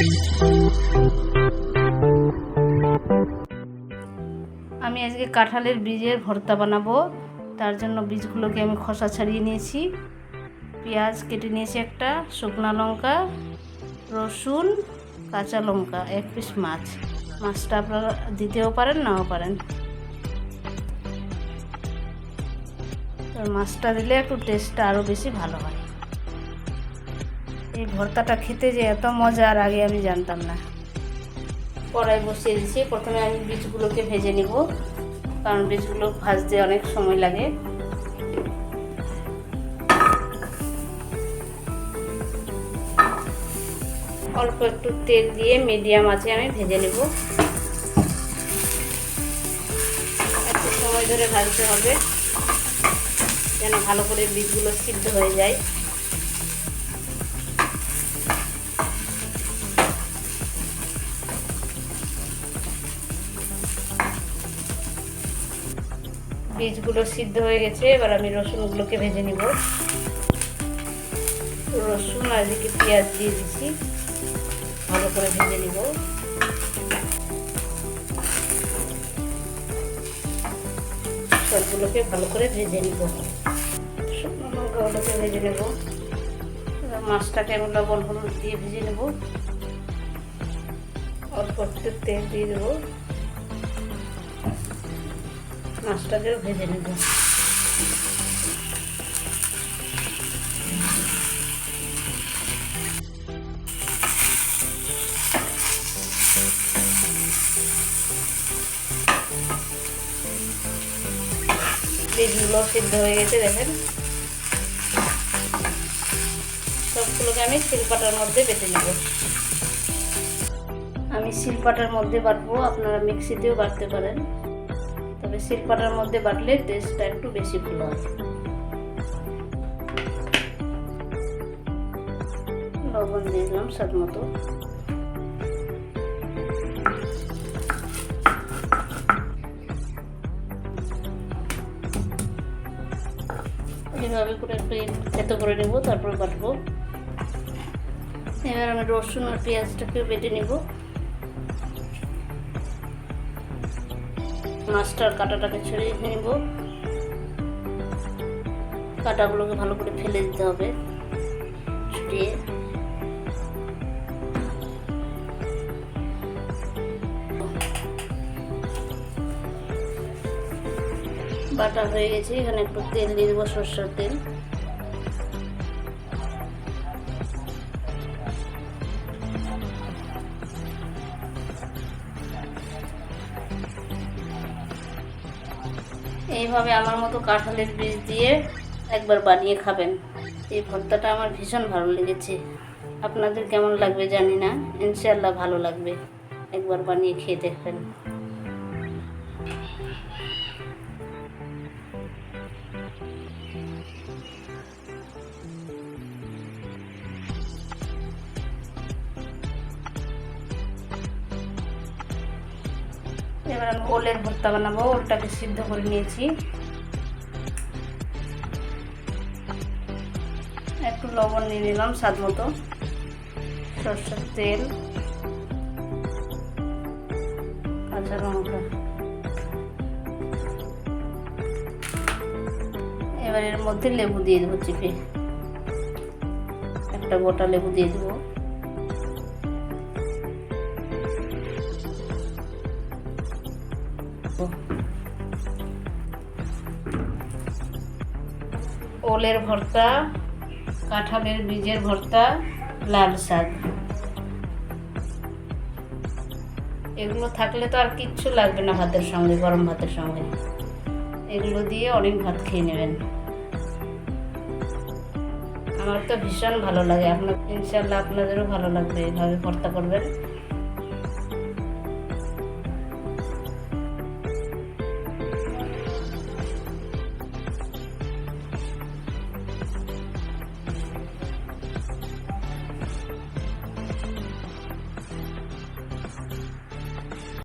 আমি আজকে কাঁঠালের বীজের ভর্তা বানাবো। তার জন্য বীজগুলোকে আমি খোসা ছাড়িয়ে নিয়েছি। পেঁয়াজ কেটে নিয়েছি একটা, শুকনা লঙ্কা, রসুন, কাঁচা লঙ্কা, এক পিস মাছ। মাছটা আপনারা দিতেও পারেন, নাও পারেন। মাছটা দিলে একটু টেস্টটা আরও বেশি ভালো হয়। এই ভর্তাটা খেতে যে এত মজা আর আগে আমি জানতাম না। কড়াই বসিয়ে দিয়েছি প্রথমে আমি বীজগুলোকে ভেজে নিব, কারণ বীজগুলো ভাজতে অনেক সময় লাগে। অল্প একটু তেল দিয়ে মিডিয়াম আছে আমি ভেজে নেব। একটু সময় ধরে ভাজতে হবে, যেন ভালো করে বীজগুলো সিদ্ধ হয়ে যায়। বীজগুলো সিদ্ধ হয়ে গেছে, এবার আমি রসুনগুলোকে ভেজে নিব। রসুন আর এদিকে পেঁয়াজ দিয়ে দিচ্ছি, ভালো করে ভেজে নিব। সবগুলোকে ভালো করে ভেজে নিব। শুকনো লঙ্কাগুলোকে ভেজে নেব। মাছটাকে আমি লবণ হলুদ দিয়ে ভেজে নেব। অল্প একটু তেল দিয়ে দেবো। মাছটাকেও ভেজে নেব। বীজগুলো সিদ্ধ হয়ে গেছে, দেখেন। সবগুলোকে আমি শিলপাটার মধ্যে বেটে নেব। আমি শিলপাটার মধ্যে বাটবো, আপনারা মিক্সিতেও বাটতে পারেন। তবে শিলপাটার মধ্যে বাটলে টেস্টটা একটু বেশি ভালো হয় লবণ দিলাম স্বাদ মতো। এইভাবে করে একটু এত করে নেব, তারপর বাটবো। এবার আমি রসুন আর পেঁয়াজটাকে বেটে নেব। মাছটার কাঁটাটাকে ছড়িয়ে নেব। কাঁটাগুলোকে ভালো করে ফেলে দিতে হবে। ছড়িয়ে বাটা হয়ে গেছে, এখানে একটু তেল দিয়ে দেবো সরষের তেল। এইভাবে আমার মতো কাঁঠালের বীজ দিয়ে একবার বানিয়ে খাবেন। এই ভর্তাটা আমার ভীষণ ভালো লেগেছে। আপনাদের কেমন লাগবে জানি না। ইনশাল্লাহ ভালো লাগবে। একবার বানিয়ে খেয়ে দেখবেন। এবার আমি ওলের ভর্তা বানাবো ওলটাকে সিদ্ধ করে নিয়েছি। একটু লবণ নিয়ে নিলাম স্বাদ মতো। সরষের তেল, কাঁচা লঙ্কা। এবার এর মধ্যে লেবু দিয়ে দেবো, চিপে। একটা গোটা লেবু দিয়ে দেবো। ওলের ভর্তা, কাঁঠালের বীজের ভর্তা, লাল শাক। এগুলো থাকলে তো আর কিচ্ছু লাগবে না ভাতের সঙ্গে, গরম ভাতের সঙ্গে। এগুলো দিয়ে অনেক ভাত খেয়ে নেবেন। আমার তো ভীষণ ভালো লাগে। আপনার ইনশাল্লাহ আপনাদেরও ভালো লাগবে। এভাবে ভর্তা করবেন।